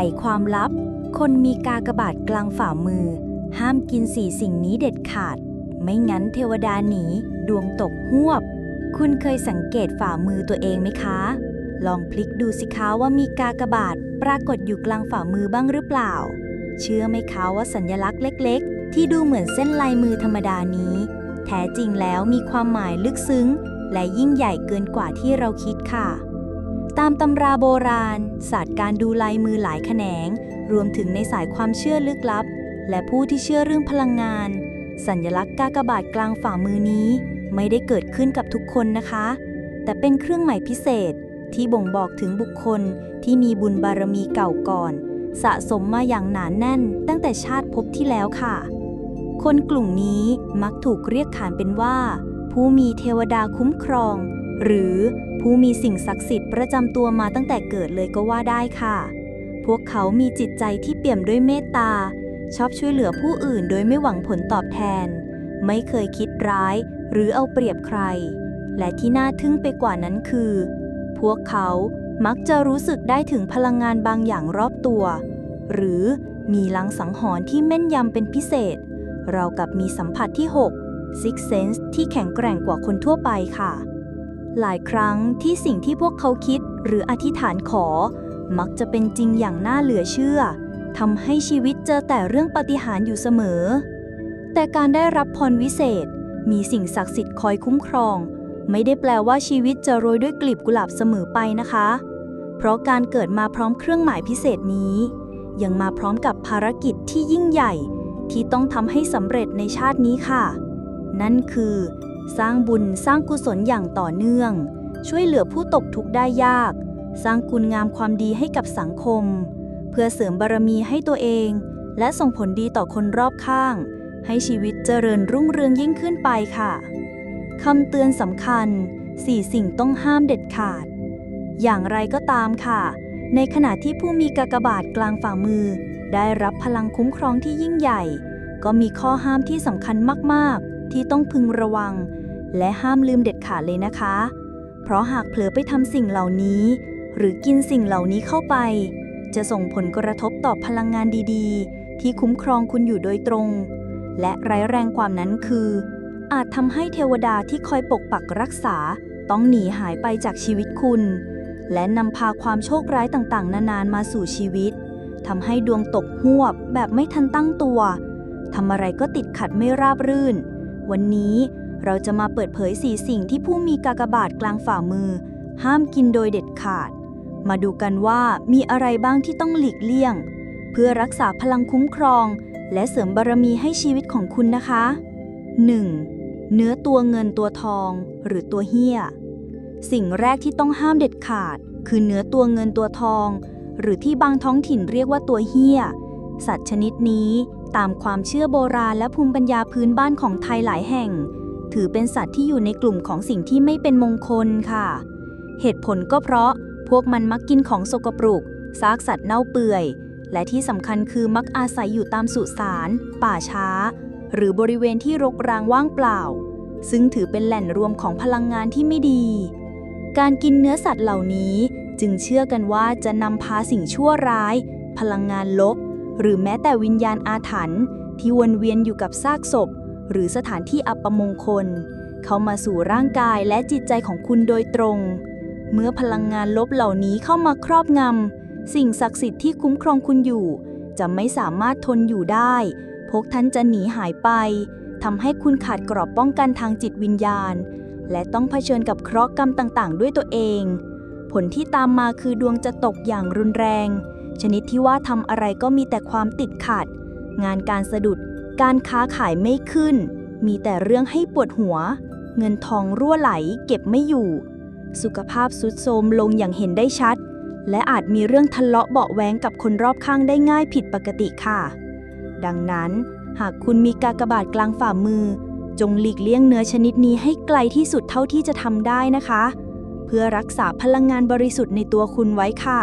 ไขความลับ คนมีกากบาทกลางฝ่ามือ ห้ามกินสี่สิ่งนี้เด็ดขาด ไม่งั้นเทวดาหนี ดวงตกหวบ คุณเคยสังเกตฝ่ามือตัวเองไหมคะ ลองพลิกดูสิคะว่ามีกากบาทปรากฏอยู่กลางฝ่ามือบ้างหรือเปล่า เชื่อไหมคะว่าสัญลักษณ์เล็ก ๆ ที่ดูเหมือนเส้นลายมือธรรมดานี้ แท้จริงแล้วมีความหมายลึกซึ้ง และยิ่งใหญ่เกินกว่าที่เราคิดค่ะ ตามตำราโบราณ ศาสตร์การดูลายมือหลายแขนง รวมถึงในสายความเชื่อลึกลับ และผู้ที่เชื่อเรื่องพลังงาน สัญลักษณ์กากบาทกลางฝ่ามือนี้ ไม่ได้เกิดขึ้นกับทุกคนนะคะ แต่เป็นเครื่องหมายพิเศษที่บ่งบอกถึงบุคคลที่มีบุญบารมีเก่าก่อน สะสมมาอย่างหนานแน่น ตั้งแต่ชาติภพที่แล้วค่ะ คนกลุ่มนี้มักถูกเรียกขานเป็นว่า ผู้มีเทวดาคุ้มครอง หรือ ผู้มีสิ่งศักดิ์สิทธิ์ประจำตัวมาตั้งแต่เกิดเลยก็ว่าได้ค่ะ พวกเขามีจิตใจที่เปี่ยมด้วยเมตตา ชอบช่วยเหลือผู้อื่นโดยไม่หวังผลตอบแทน ไม่เคยคิดร้ายหรือเอาเปรียบใคร และที่น่าทึ่งไปกว่านั้นคือ พวกเขามักจะรู้สึกได้ถึงพลังงานบางอย่างรอบตัว หรือมีลังสังหรณ์ที่แม่นยำเป็นพิเศษ เรากับมีสัมผัสที่ 6 Six Sense ที่แข็งแกร่งกว่าคนทั่วไปค่ะ หลายครั้งที่สิ่งที่พวกเขาคิดหรืออธิษฐานขอ มักจะเป็นจริงอย่างน่าเหลือเชื่อทำให้ชีวิตเจอแต่เรื่องปฏิหารอยู่เสมอ แต่การได้รับพรวิเศษ มีสิ่งศักดิ์สิทธิ์คอยคุ้มครอง ไม่ได้แปลว่าชีวิตจะโรยด้วยกลีบกุหลาบเสมอไปนะคะ เพราะการเกิดมาพร้อมเครื่องหมายพิเศษนี้ ยังมาพร้อมกับภารกิจที่ยิ่งใหญ่ ที่ต้องทำให้สำเร็จในชาตินี้ค่ะ นั่นคือ สร้างบุญสร้างกุศลอย่างต่อเนื่อง ช่วยเหลือผู้ตกทุกข์ได้ยาก สร้างคุณงามความดีให้กับสังคม เพื่อเสริมบารมีให้ตัวเอง และส่งผลดีต่อคนรอบข้าง ให้ชีวิตเจริญรุ่งเรืองยิ่งขึ้นไปค่ะคำเตือนสำคัญ 4 สิ่งต้องห้ามเด็ดขาด อย่างไรก็ตามค่ะ ในขณะที่ผู้มีกากบาทกลางฝ่ามือ ได้รับพลังคุ้มครองที่ยิ่งใหญ่ ก็มีข้อห้ามที่สำคัญมาก ๆ ที่ต้องพึงระวัง และห้ามลืมเด็ดขาดเลยนะคะ เพราะหากเผลอไปทำสิ่งเหล่านี้ หรือกินสิ่งเหล่านี้เข้าไป จะส่งผลกระทบต่อพลังงานดีๆ ที่คุ้มครองคุณอยู่โดยตรง และร้ายแรงความนั้นคือ อาจทำให้เทวดาที่คอยปกปักรักษา ต้องหนีหายไปจากชีวิตคุณ และนำพาความโชคร้ายต่างๆ นานๆมาสู่ชีวิตทำให้ดวงตกหวบแบบไม่ทันตั้งตัวทำอะไรก็ติดขัดไม่ราบรื่น วันนี้ เราจะมาเปิดเผยสีสิ่งที่ผู้มีกากบาทกลางฝ่ามือ ห้ามกินโดยเด็ดขาด มาดูกันว่ามีอะไรบ้างที่ต้องหลีกเลี่ยง เพื่อรักษาพลังคุ้มครอง และเสริมบารมีให้ชีวิตของคุณนะคะ 1. เนื้อตัวเงินตัวทอง หรือตัวเหี้ย สิ่งแรกที่ต้องห้ามเด็ดขาด คือเนื้อตัวเงินตัวทอง หรือที่บางท้องถิ่นเรียกว่าตัวเหี้ย สัตว์ชนิดนี้ตามความเชื่อโบราณและภูมิปัญญาพื้นบ้านของไทยหลายแห่ง ถือเป็นสัตว์ที่อยู่ในกลุ่มของสิ่งที่ไม่เป็นมงคลค่ะ เหตุผลก็เพราะพวกมันมักกินของสกปรกซากสัตว์เน่าเปื่อย และที่สำคัญคือมักอาศัยอยู่ตามสุสาน ป่าช้า หรือบริเวณที่รกร้างว่างเปล่า ซึ่งถือเป็นแหล่งรวมของพลังงานที่ไม่ดี การกินเนื้อสัตว์เหล่านี้จึงเชื่อกันว่าจะนำพาสิ่งชั่วร้าย พลังงานลบ หรือแม้แต่วิญญาณอาถรรพ์ที่วนเวียนอยู่กับซากศพ หรือสถานที่อัปมงคล เข้ามาสู่ร่างกายและจิตใจของคุณโดยตรง เมื่อพลังงานลบเหล่านี้เข้ามาครอบงำสิ่งศักดิ์สิทธิ์ที่คุ้มครองคุณอยู่ จะไม่สามารถทนอยู่ได้ พวกท่านจะหนีหายไปทำให้คุณขาดกรอบป้องกันทางจิตวิญญาณ และต้องเผชิญกับเคราะห์กรรมต่างๆ ด้วยตัวเอง ผลที่ตามมาคือดวงจะตกอย่างรุนแรง ชนิดที่ว่าทำอะไรก็มีแต่ความติดขัด งานการสะดุด การค้าขายไม่ขึ้น มีแต่เรื่องให้ปวดหัว เงินทองรั่วไหลเก็บไม่อยู่ สุขภาพสุดโทรมลงอย่างเห็นได้ชัด และอาจมีเรื่องทะเลาะเบาะแว้งกับคนรอบข้างได้ง่ายผิดปกติค่ะ ดังนั้น หากคุณมีกากบาทกลางฝ่ามือ จงหลีกเลี่ยงเนื้อชนิดนี้ให้ไกลที่สุดเท่าที่จะทำได้นะคะ เพื่อรักษาพลังงานบริสุทธิ์ในตัวคุณไว้ค่ะ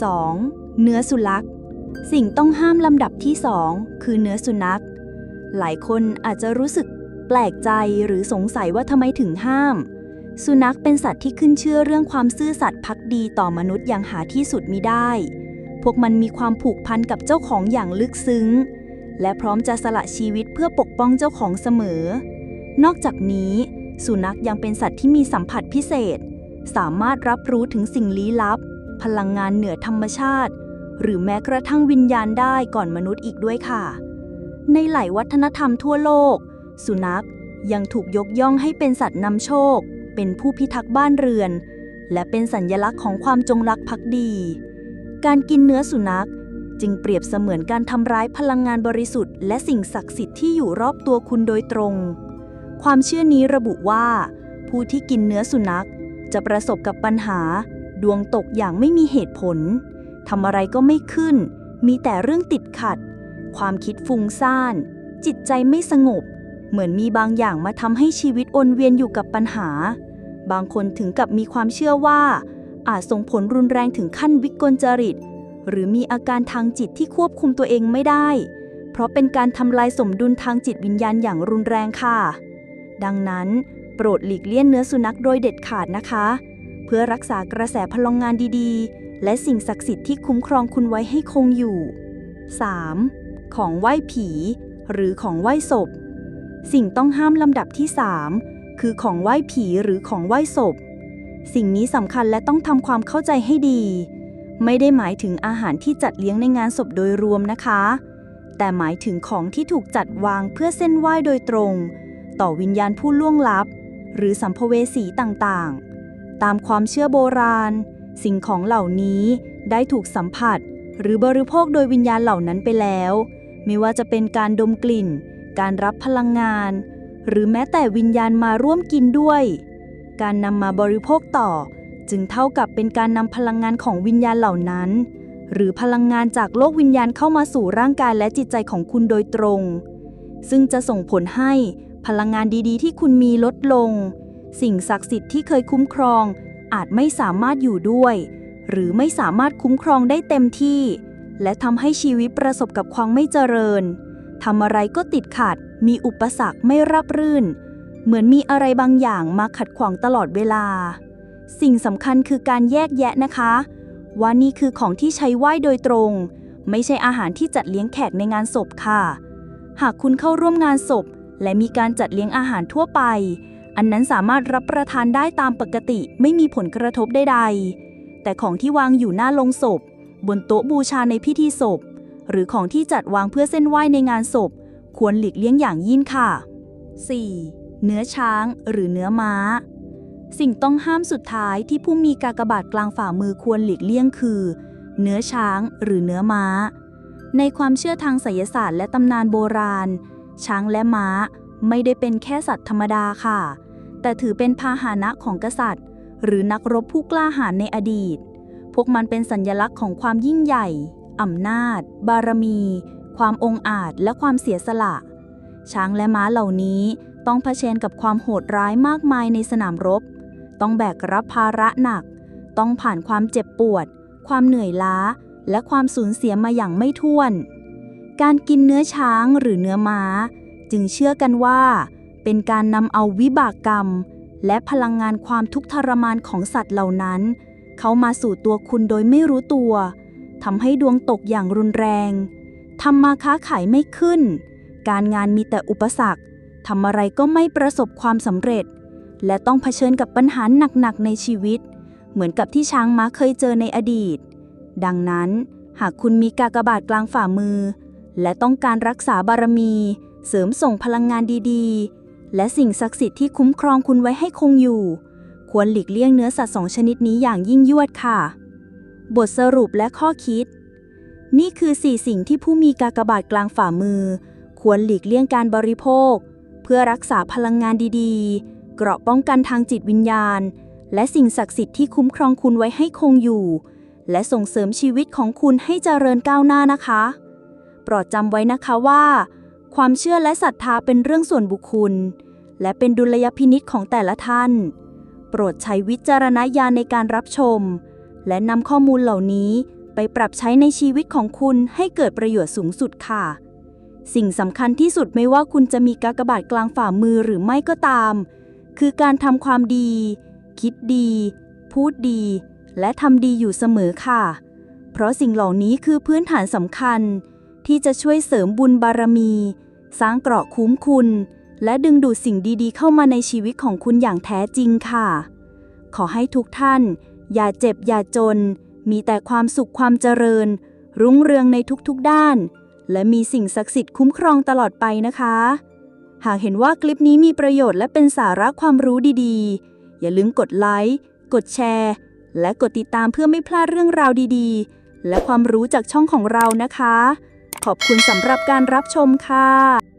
2. เนื้อสุนัข สิ่งต้องห้ามลำดับที่ 2 คือเนื้อสุนัข หลายคนอาจจะรู้สึกแปลกใจหรือสงสัยว่าทำไมถึงห้าม สุนัขเป็นสัตว์ที่ขึ้นเชื่อเรื่องความซื่อสัตย์พักดีต่อมนุษย์อย่างหาที่สุดมิได้ พวกมันมีความผูกพันกับเจ้าของอย่างลึกซึ้ง และพร้อมจะสละชีวิตเพื่อปกป้องเจ้าของเสมอ นอกจากนี้ สุนัขยังเป็นสัตว์ที่มีสัมผัสพิเศษ สามารถรับรู้ถึงสิ่งลี้ลับ พลังงานเหนือธรรมชาติ หรือแม้กระทั่งวิญญาณได้ก่อนมนุษย์อีกด้วยค่ะ ในหลายวัฒนธรรมทั่วโลก สุนัขยังถูกยกย่องให้เป็นสัตว์นำโชค เป็นผู้พิทักษ์บ้านเรือน และเป็นสัญลักษณ์ของความจงรักภักดี การกินเนื้อสุนัขจึงเปรียบเสมือนการทำร้ายพลังงานบริสุทธิ์และสิ่งศักดิ์สิทธิ์ที่อยู่รอบตัวคุณโดยตรง ความเชื่อนี้ระบุว่า ผู้ที่กินเนื้อสุนัข จะประสบกับปัญหา ดวงตกอย่างไม่มีเหตุผล ทำอะไรก็ไม่ขึ้น มีแต่เรื่องติดขัด ความคิดฟุ้งซ่าน จิตใจไม่สงบ เหมือนมีบางอย่างมาทำให้ชีวิตวนเวียนอยู่กับปัญหา บางคนถึงกับมีความเชื่อว่า อาจส่งผลรุนแรงถึงขั้นวิกลจริต หรือมีอาการทางจิตที่ควบคุมตัวเองไม่ได้ เพราะเป็นการทำลายสมดุลทางจิตวิญญาณอย่างรุนแรงค่ะ ดังนั้น โปรดหลีกเลี่ยงเนื้อสุนัขโดยเด็ดขาดนะคะ เพื่อรักษากระแสพลังงานดีๆ และสิ่งศักดิ์สิทธิ์ที่คุ้มครองคุณไว้ให้คงอยู่ 3. ของไหว้ผี หรือของไหว้ศพ สิ่งต้องห้ามลำดับที่ 3 คือของไหว้ผีหรือของไหว้ศพ สิ่งนี้สำคัญและต้องทำความเข้าใจให้ดี ไม่ได้หมายถึงอาหารที่จัดเลี้ยงในงานศพโดยรวมนะคะ แต่หมายถึงของที่ถูกจัดวางเพื่อเส้นไหว้โดยตรง ต่อวิญญาณผู้ล่วงลับ หรือสัมภเวสีต่างๆ ตามความเชื่อโบราณ สิ่งของเหล่านี้ได้ถูกสัมผัส หรือบริโภคโดยวิญญาณเหล่านั้นไปแล้ว ไม่ว่าจะเป็นการดมกลิ่น การรับพลังงาน หรือแม้แต่วิญญาณมาร่วมกินด้วย การนำมาบริโภคต่อ จึงเท่ากับเป็นการนำพลังงานของวิญญาณเหล่านั้น หรือพลังงานจากโลกวิญญาณเข้ามาสู่ร่างกายและจิตใจของคุณโดยตรง ซึ่งจะส่งผลให้พลังงานดีๆ ที่คุณมีลดลง สิ่งศักดิ์สิทธิ์ที่เคยคุ้มครอง อาจไม่สามารถอยู่ด้วย หรือไม่สามารถคุ้มครองได้เต็มที่ และทำให้ชีวิตประสบกับความไม่เจริญทำอะไรก็ติดขัด มีอุปสรรคไม่ราบรื่น เหมือนมีอะไรบางอย่างมาขัดขวางตลอดเวลา สิ่งสำคัญคือการแยกแยะนะคะ ว่านี่คือของที่ใช้ไหว้โดยตรง ไม่ใช่อาหารที่จัดเลี้ยงแขกในงานศพค่ะ หากคุณเข้าร่วมงานศพ และมีการจัดเลี้ยงอาหารทั่วไป อันนั้นสามารถรับประทานได้ตามปกติไม่มีผลกระทบใดๆ แต่ของที่วางอยู่หน้าลงศพ บนโต๊ะบูชาในพิธีศพ หรือของที่จัดวางเพื่อเส้นไหว้ในงานศพ ควรหลีกเลี่ยงอย่างยิ่งค่ะ 4. เนื้อช้างหรือเนื้อม้า สิ่งต้องห้ามสุดท้ายที่ผู้มีกากบาทกลางฝ่ามือควรหลีกเลี่ยงคือ เนื้อช้างหรือเนื้อม้า ในความเชื่อทางไสยศาสตร์และตำนานโบราณ ช้างและม้าไม่ได้เป็นแค่สัตว์ธรรมดาค่ะ แต่ถือเป็นพาหนะของกษัตริย์ หรือนักรบผู้กล้าหาญในอดีต พวกมันเป็นสัญญลักษณ์ของความยิ่งใหญ่อำนาจ บารมี ความองอาจ และความเสียสละ ช้างและม้าเหล่านี้ต้องเผชิญกับความโหดร้ายมากมายในสนามรบ ต้องแบกรับภาระหนัก ต้องผ่านความเจ็บปวด ความเหนื่อยล้า และความสูญเสียมาอย่างไม่ถ้วน การกินเนื้อช้างหรือเนื้อม้า จึงเชื่อกันว่า เป็นการนำเอาวิบากกรรม และพลังงานความทุกข์ทรมานของสัตว์เหล่านั้น เข้ามาสู่ตัวคุณโดยไม่รู้ตัวทำให้ดวงตกอย่างรุนแรงทำมาค้าขายไม่ขึ้น การงานมีแต่อุปสรรคทำอะไรก็ไม่ประสบความสำเร็จ และต้องเผชิญกับปัญหาหนักๆในชีวิต เหมือนกับที่ช้างม้าเคยเจอในอดีต ดังนั้น หากคุณมีกากบาทกลางฝ่ามือ และต้องการรักษาบารมี เสริมส่งพลังงานดีๆ และสิ่งศักดิ์สิทธิ์ที่คุ้มครองคุณไว้ให้คงอยู่ ควรหลีกเลี่ยงเนื้อสัตว์สองชนิดนี้อย่างยิ่งยวดค่ะ บทสรุปและข้อคิด นี่คือ 4 สิ่งที่ผู้มีกากบาทกลางฝ่ามือ ควรหลีกเลี่ยงการบริโภค เพื่อรักษาพลังงานดีๆ เกราะป้องกันทางจิตวิญญาณ และสิ่งศักดิ์สิทธิ์ที่คุ้มครองคุณไว้ให้คงอยู่ และส่งเสริมชีวิตของคุณให้เจริญก้าวหน้านะคะโปรดจำไว้นะคะว่าความเชื่อและศรัทธาเป็นเรื่องส่วนบุคคล และเป็นดุลยพินิษของแต่ละท่าน โปรดใช้วิจารณญาณในการรับชม และนำข้อมูลเหล่านี้ไปปรับใช้ในชีวิตของคุณให้เกิดประโยชน์สูงสุดค่ะ สิ่งสำคัญที่สุดไม่ว่าคุณจะมีกากบาทกลางฝ่ามือหรือไม่ก็ตาม คือการทำความดี คิดดี พูดดี และทำดีอยู่เสมอค่ะ เพราะสิ่งเหล่านี้คือพื้นฐานสำคัญ ที่จะช่วยเสริมบุญบารมี สร้างเกราะคุ้มคุณ และดึงดูดสิ่งดีๆ เข้ามาในชีวิตของคุณอย่างแท้จริงค่ะ ขอให้ทุกท่าน อย่าเจ็บอย่าจน มีแต่ความสุขความเจริญ รุ่งเรืองในทุกๆด้าน และมีสิ่งศักดิ์สิทธิ์คุ้มครองตลอดไปนะคะ หากเห็นว่าคลิปนี้มีประโยชน์และเป็นสาระความรู้ดีๆ อย่าลืมกดไลค์ กดแชร์ และกดติดตามเพื่อไม่พลาดเรื่องราวดีๆ และความรู้จากช่องของเรานะคะ ขอบคุณสำหรับการรับชมค่ะ